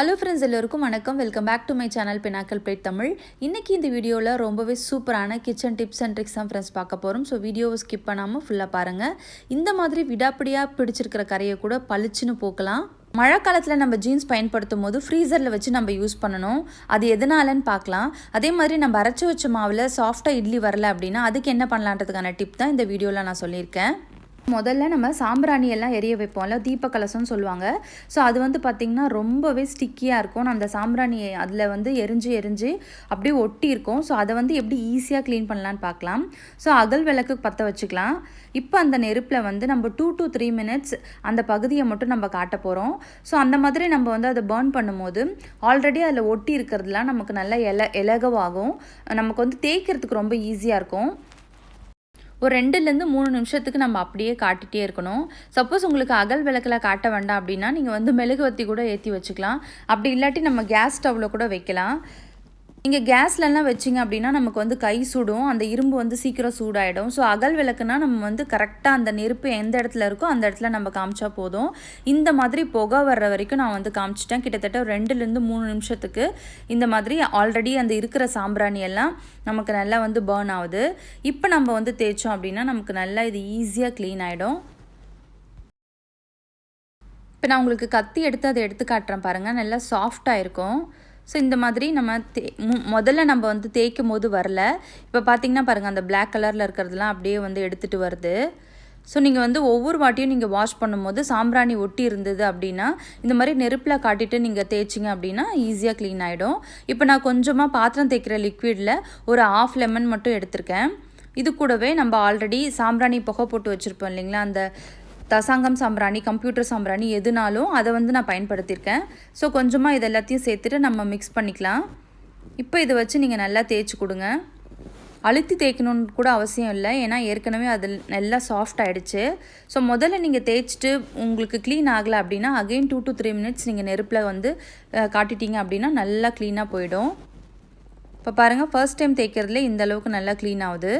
Hello friends எல்லோருக்கும் வணக்கம். Welcome back to my channel Pinnacle Plate Tamil இன்றைக்கி இந்த வீடியோவில் ரொம்பவே சூப்பரான கிச்சன் டிப்ஸ் அண்ட் ட்ரிக்ஸ் தான் ஃப்ரெண்ட்ஸ் பார்க்க போகிறோம் ஸோ வீடியோவை ஸ்கிப் பண்ணாமல் ஃபுல்லாக பாருங்கள் இந்த மாதிரி விடாப்பிடியாக பிடிச்சிருக்கிற கரையை கூட பளிச்சுன்னு போக்கலாம். மழை காலத்தில் நம்ம ஜீன்ஸ் பயன்படுத்தும் போது ஃப்ரீசரில் வச்சு நம்ம யூஸ் பண்ணணும். அது எதனாலன்னு பார்க்கலாம். அதே மாதிரி நம்ம அரைச்சி வச்ச மாவில் சாஃப்டாக இட்லி வரல அப்படின்னா அதுக்கு என்ன பண்ணலான்றதுக்கான டிப் தான் இந்த வீடியோவில் நான் சொல்லியிருக்கேன். முதல்ல நம்ம சாம்பிராணி எல்லாம் எரிய வைப்போம்ல தீப கலசம்னு சொல்லுவாங்க. ஸோ அது வந்து பார்த்திங்கன்னா ரொம்பவே ஸ்டிக்கியாக இருக்கும். அந்த சாம்பிராணி அதில் வந்து எரிஞ்சு எரிஞ்சு அப்படியே ஒட்டி இருக்கும். ஸோ அதை வந்து எப்படி ஈஸியாக க்ளீன் பண்ணலான்னு பார்க்கலாம் ஸோ அகல் விளக்கு பற்ற வச்சுக்கலாம். இப்போ அந்த நெருப்பில் வந்து நம்ம டூ டு த்ரீ மினிட்ஸ் அந்த பகுதியை மட்டும் நம்ம காட்ட போகிறோம் ஸோ அந்த மாதிரி நம்ம வந்து அதை பேர்ன் பண்ணும்போது ஆல்ரெடி அதில் ஒட்டி இருக்கிறதுலாம் நமக்கு நல்லா எல இலகவாகும். நமக்கு வந்து தேய்க்கிறதுக்கு ரொம்ப ஈஸியாக இருக்கும். ஒரு ரெண்டுலேருந்து மூணு நிமிஷத்துக்கு நம்ம அப்படியே காட்டிகிட்டே இருக்கணும். சப்போஸ் உங்களுக்கு அகல் விளக்கில் காட்ட வேண்டாம் அப்படின்னா நீங்கள் வந்து மெழுகுவத்தி கூட ஏற்றி வச்சுக்கலாம். அப்படி இல்லாட்டி நம்ம கேஸ் ஸ்டவ்வில் கூட வைக்கலாம். நீங்கள் கேஸ்லலாம் வச்சிங்க அப்படின்னா நமக்கு வந்து கை சுடும் அந்த இரும்பு வந்து சீக்கிரம் சூடாயிடும். ஸோ அகல் விளக்குனா நம்ம வந்து கரெக்டாக அந்த நெருப்பு எந்த இடத்துல இருக்கோ அந்த இடத்துல நம்ம காமிச்சா போதும். இந்த மாதிரி புகை வர்ற வரைக்கும் நான் வந்து காமிச்சிட்டேன். கிட்டத்தட்ட ரெண்டுலேருந்து மூணு நிமிஷத்துக்கு இந்த மாதிரி ஆல்ரெடி அந்த இருக்கிற சாம்பிராணி எல்லாம் நமக்கு நல்லா வந்து பேர்ன் ஆகுது. இப்போ நம்ம வந்து தேய்ச்சோம் அப்படின்னா நமக்கு நல்லா இது ஈஸியாக க்ளீன் ஆகிடும் இப்போ நான் உங்களுக்கு கத்தி எடுத்து அதை எடுத்து காட்டுறேன் பாருங்கள் நல்லா சாஃப்டாக இருக்கும். ஸோ இந்த மாதிரி நம்ம தே முதல்ல நம்ம வந்து தேய்க்கும் போது வரல. இப்போ பார்த்தீங்கன்னா பாருங்கள் அந்த பிளாக் கலரில் இருக்கிறதுலாம் அப்படியே வந்து எடுத்துகிட்டு வருது. ஸோ நீங்கள் வந்து ஒவ்வொரு வாட்டியும் நீங்கள் வாஷ் பண்ணும்போது சாம்பிராணி ஒட்டி இருந்தது அப்படின்னா இந்த மாதிரி நெருப்பில் காட்டிட்டு நீங்கள் தேய்ச்சிங்க அப்படின்னா ஈஸியாக க்ளீன் ஆகிடும் இப்போ நான் கொஞ்சமாக பாத்திரம் தேய்க்கிற லிக்விடில் ஒரு ஆஃப் லெமன் மட்டும் எடுத்திருக்கேன். இது கூடவே நம்ம ஆல்ரெடி சாம்பிராணி புகை போட்டு வச்சுருப்போம் இல்லைங்களா? அந்த தசாங்கம் சாம்பிராணி கம்ப்யூட்டர் சாம்பிராணி எதுனாலும் அதை வந்து நான் பயன்படுத்தியிருக்கேன். ஸோ கொஞ்சமாக இது எல்லாத்தையும் சேர்த்துட்டு நம்ம மிக்ஸ் பண்ணிக்கலாம். இப்போ இதை வச்சு நீங்கள் நல்லா தேய்ச்சி கொடுங்க. அழுத்தி தேய்க்கணுன்னு கூட அவசியம் இல்லை. ஏன்னா ஏற்கனவே அது நல்லா சாஃப்ட் ஆகிடுச்சு ஸோ முதல்ல நீங்கள் தேய்ச்சிட்டு உங்களுக்கு க்ளீன் ஆகலை அப்படின்னா again two to three minutes நீங்கள் நெருப்பில் வந்து காட்டிட்டீங்க அப்படின்னா நல்லா க்ளீனாக போயிடும். இப்போ பாருங்கள் ஃபர்ஸ்ட் டைம் தேய்க்கிறதுல இந்த அளவுக்கு நல்லா க்ளீன் ஆகுது.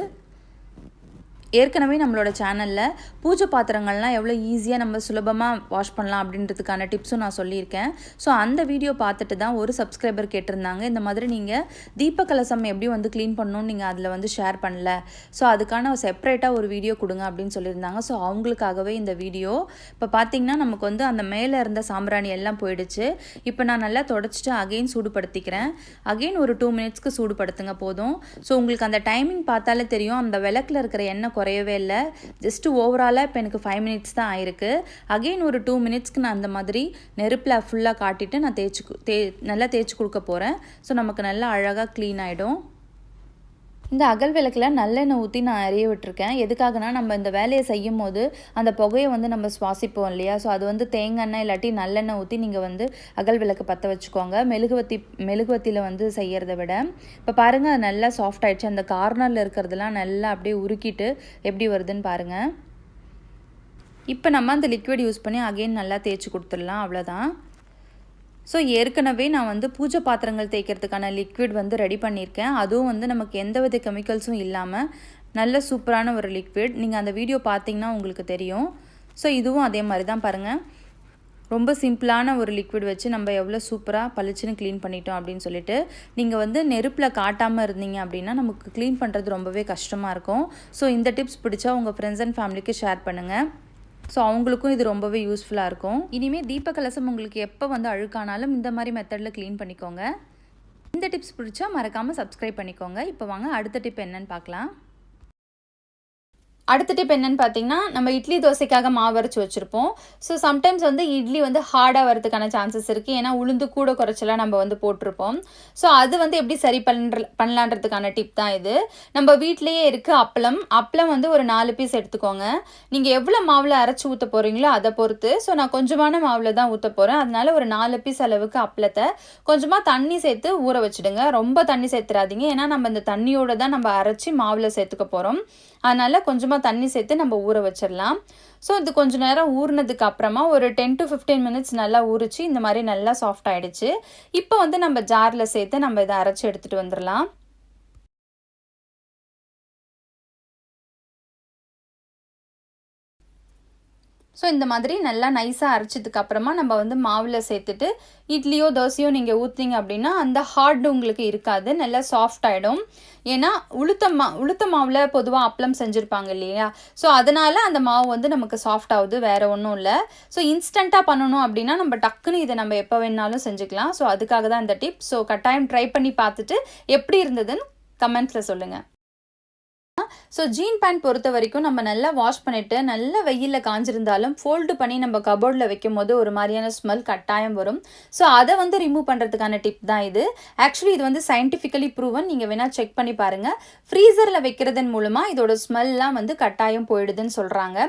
ஏற்கனவே நம்மளோட சேனலில் பூஜை பாத்திரங்கள்லாம் எவ்வளோ ஈஸியாக நம்ம சுலபமாக வாஷ் பண்ணலாம் அப்படின்றதுக்கான டிப்ஸும் நான் சொல்லியிருக்கேன். ஸோ அந்த வீடியோ பார்த்துட்டு தான் ஒரு சப்ஸ்கிரைபர் கேட்டிருந்தாங்க. இந்த மாதிரி நீங்கள் தீப கலசம் எப்படி வந்து க்ளீன் பண்ணணும்னு நீங்கள் அதில் வந்து ஷேர் பண்ணல. ஸோ அதுக்கான செப்பரேட்டாக ஒரு வீடியோ கொடுங்க அப்படின்னு சொல்லியிருந்தாங்க. ஸோ அவங்களுக்காகவே இந்த வீடியோ இப்போ பார்த்தீங்கன்னா நமக்கு வந்து அந்த மேலே இருந்த சாம்பிராணி எல்லாம் போயிடுச்சு. இப்போ நான் நல்லா தொடச்சிட்டு அகெயின் சூடுபடுத்திக்கிறேன். அகெயின் ஒரு டூ மினிட்ஸ்க்கு சூடுபடுத்துங்க போதும். ஸோ உங்களுக்கு அந்த டைமிங் பார்த்தாலே தெரியும். அந்த விளக்கில் இருக்கிற எண்ணெய் குறையவே இல்லை. ஜஸ்ட்டு ஓவராலாக இப்போ எனக்கு ஃபைவ் மினிட்ஸ் தான் ஆயிருக்கு. அகெயின் ஒரு டூ மினிட்ஸ்க்கு நான் அந்த மாதிரி நெருப்பில் ஃபுல்லாக காட்டிட்டு நான் தேய்ச்சி தே நல்லா தேய்ச்சி கொடுக்க போகிறேன் ஸோ நமக்கு நல்லா அழகாக க்ளீன் ஆகிடும் இந்த அகல் விளக்கில் நல்லெண்ணெய் ஊற்றி நான் அறிய விட்டுருக்கேன். எதுக்காகனா நம்ம இந்த வேலையை செய்யும் போது அந்த புகையை வந்து நம்ம சுவாசிப்போம் இல்லையா? ஸோ அது வந்து தேங்காய் எண்ணெய் இல்லாட்டி நல்லெண்ணெய் ஊற்றி நீங்கள் வந்து அகல் விளக்கு பற்ற வச்சுக்கோங்க. மெழுகுவத்தி மெழுகுவத்தியில் வந்து செய்கிறத விட இப்போ பாருங்கள் அது நல்லா சாஃப்ட் ஆகிடுச்சு அந்த கார்னரில் இருக்கிறதுலாம் நல்லா அப்படியே உருக்கிட்டு எப்படி வருதுன்னு பாருங்கள் இப்போ நம்ம அந்த லிக்விட் யூஸ் பண்ணி அகெயின் நல்லா தேய்ச்சி கொடுத்துடலாம். அவ்வளோதான் ஸோ ஏற்கனவே நான் வந்து பூஜை பாத்திரங்கள் தேய்க்கிறதுக்கான லிக்விட் வந்து ரெடி பண்ணியிருக்கேன். அதுவும் வந்து நமக்கு எந்த வித கெமிக்கல்ஸும் இல்லாமல் நல்ல சூப்பரான ஒரு லிக்விட் நீங்கள் அந்த வீடியோ பார்த்தீங்கன்னா உங்களுக்கு தெரியும். ஸோ இதுவும் அதே மாதிரி தான் பாருங்கள் ரொம்ப சிம்பிளான ஒரு லிக்விட் வச்சு நம்ம எவ்வளோ சூப்பராக பளிச்சுன்னு க்ளீன் பண்ணிட்டோம் அப்படின்னு சொல்லிட்டு நீங்கள் வந்து நெருப்பில் காட்டாமல் இருந்தீங்க அப்படின்னா நமக்கு க்ளீன் பண்ணுறது ரொம்பவே கஷ்டமாக இருக்கும். ஸோ இந்த டிப்ஸ் பிடிச்சா உங்கள் ஃப்ரெண்ட்ஸ் அண்ட் ஃபேமிலிக்கு ஷேர் பண்ணுங்கள் ஸோ அவங்களுக்கும் இது ரொம்பவே யூஸ்ஃபுல்லாக இருக்கும். இனிமேல் தீப கலசம் உங்களுக்கு எப்போ வந்து அழுக்கானாலும் இந்த மாதிரி மெத்தடில் க்ளீன் பண்ணிக்கோங்க. இந்த டிப்ஸ் பிடிச்சா மறக்காமல் சப்ஸ்கிரைப் பண்ணிக்கோங்க. இப்போ வாங்க அடுத்த டிப் என்னன்னு பார்க்கலாம். அடுத்த டிப் என்னென்னு பார்த்தீங்கன்னா நம்ம இட்லி தோசைக்காக மாவு அரைச்சி வச்சுருப்போம். ஸோ சம்டைம்ஸ் வந்து இட்லி வந்து ஹார்டாக வரதுக்கான சான்சஸ் இருக்குது ஏன்னா உளுந்து கூட குறைச்சலாம் நம்ம வந்து போட்டிருப்போம். ஸோ அது வந்து எப்படி சரி பண்ணுற பண்ணலான்றதுக்கான டிப் தான் இது. நம்ம வீட்லேயே இருக்குது அப்பளம். அப்பளம் வந்து ஒரு நாலு பீஸ் எடுத்துக்கோங்க. நீங்கள் எவ்வளோ மாவில் அரைச்சி ஊற்ற போகிறீங்களோ அதை பொறுத்து. ஸோ நான் கொஞ்சமான மாவில் தான் ஊற்ற போகிறேன் அதனால ஒரு நாலு பீஸ் அளவுக்கு அப்பளத்தை கொஞ்சமாக தண்ணி சேர்த்து ஊற வச்சுடுங்க. ரொம்ப தண்ணி சேர்த்துறாதீங்க. ஏன்னா நம்ம இந்த தண்ணியோடு தான் நம்ம அரைச்சி மாவில் சேர்த்துக்க போகிறோம் அதனால் கொஞ்சமாக தண்ணி சேர்த்து நம்ம ஊற வச்சிடலாம். ஸோ இது கொஞ்சம் நேரம் ஊறினதுக்கு அப்புறமா ஒரு டென் டு ஃபிஃப்டீன் மினிட்ஸ் நல்லா ஊறிச்சு. இந்த மாதிரி நல்லா சாஃப்ட் ஆகிடுச்சு இப்போ வந்து நம்ம ஜாரில் சேர்த்து நம்ம இதை அரைச்சி எடுத்துகிட்டு வந்துடலாம். ஸோ இந்த மாதிரி நல்லா நைஸாக அரைச்சதுக்கு அப்புறமா நம்ம வந்து மாவில் சேர்த்துட்டு இட்லியோ தோசையோ நீங்கள் ஊற்றுனீங்க அப்படின்னா அந்த ஹார்டு உங்களுக்கு இருக்காது. நல்லா சாஃப்ட் ஆகிடும் ஏன்னா உளுத்த மா உளுத்த மாவில் பொதுவாக அப்பளம் செஞ்சுருப்பாங்க இல்லையா? ஸோ அதனால் அந்த மாவு வந்து நமக்கு சாஃப்ட் ஆகுது. வேறு ஒன்றும் இல்லை. ஸோ இன்ஸ்டண்ட்டாக பண்ணணும் அப்படின்னா நம்ம டக்குன்னு இதை நம்ம எப்போ வேணாலும் செஞ்சுக்கலாம். ஸோ அதுக்காக தான் இந்த டிப் ஸோ கட்டாயம் ட்ரை பண்ணி பார்த்துட்டு எப்படி இருந்ததுன்னு கமெண்ட்ஸில் சொல்லுங்கள் ஸோ ஜீன் பேண்ட் பொறுத்த வரைக்கும் நம்ம நல்லா வாஷ் பண்ணிவிட்டு நல்லா வெயிலில் காஞ்சிருந்தாலும் ஃபோல்டு பண்ணி நம்ம கபோர்டில் வைக்கும் போது ஒரு மாதிரியான ஸ்மெல் கட்டாயம் வரும். ஸோ அதை வந்து ரிமூவ் பண்ணுறதுக்கான டிப் தான் இது. ஆக்சுவலி இது வந்து சயின்டிஃபிக்கலி ப்ரூவன் நீங்கள் வேணால் செக் பண்ணி பாருங்கள் ஃப்ரீசரில் வைக்கிறதன் மூலமாக இதோட ஸ்மெல்லாம் வந்து கட்டாயம் போயிடுதுன்னு சொல்கிறாங்க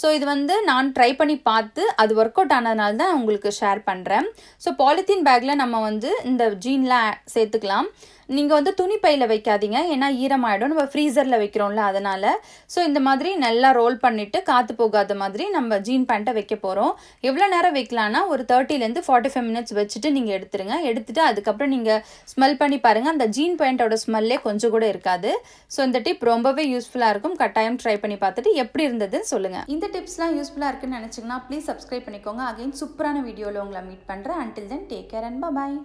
ஸோ இது வந்து நான் ட்ரை பண்ணி பார்த்து அது ஒர்க் அவுட் ஆனதுனால தான் உங்களுக்கு ஷேர் பண்ணுறேன் ஸோ பாலித்தீன் பேக்கில் நம்ம வந்து இந்த ஜீன்லாம் சேர்த்துக்கலாம். நீங்கள் வந்து துணி பையில் வைக்காதீங்க. ஏன்னா ஈரமாயிடும். நம்ம ஃப்ரீசரில் வைக்கிறோம்ல அதனால். ஸோ இந்த மாதிரி நல்லா ரோல் பண்ணிவிட்டு காற்று போகாத மாதிரி நம்ம ஜீன் பேண்ட்டை வைக்க போகிறோம் எவ்வளோ நேரம் வைக்கலான்னா ஒரு தேர்ட்டிலேருந்து ஃபார்ட்டி ஃபைவ் மினிட்ஸ் வச்சுட்டு நீங்கள் எடுத்துருங்க. எடுத்துகிட்டு அதுக்கப்புறம் நீங்கள் ஸ்மெல் பண்ணி பாருங்கள் அந்த ஜீன் பேண்ட்டோட ஸ்மெல்லே கொஞ்சம் கூட இருக்காது. ஸோ இந்த டிப் ரொம்பவே யூஸ்ஃபுல்லாக இருக்கும். கட்டாயம் ட்ரை பண்ணி பார்த்துட்டு எப்படி இருந்ததுன்னு சொல்லுங்கள் இந்த டிப்ஸ்லாம் யூஸ்ஃபுல்லாக இருக்குன்னு நினச்சிங்கன்னா ப்ளீஸ் சப்ஸ்கிரைப் பண்ணிக்கோங்க. அகைன் சூப்பரான வீடியோவில் உங்களை மீட் பண்ணுறேன் until then take care and bye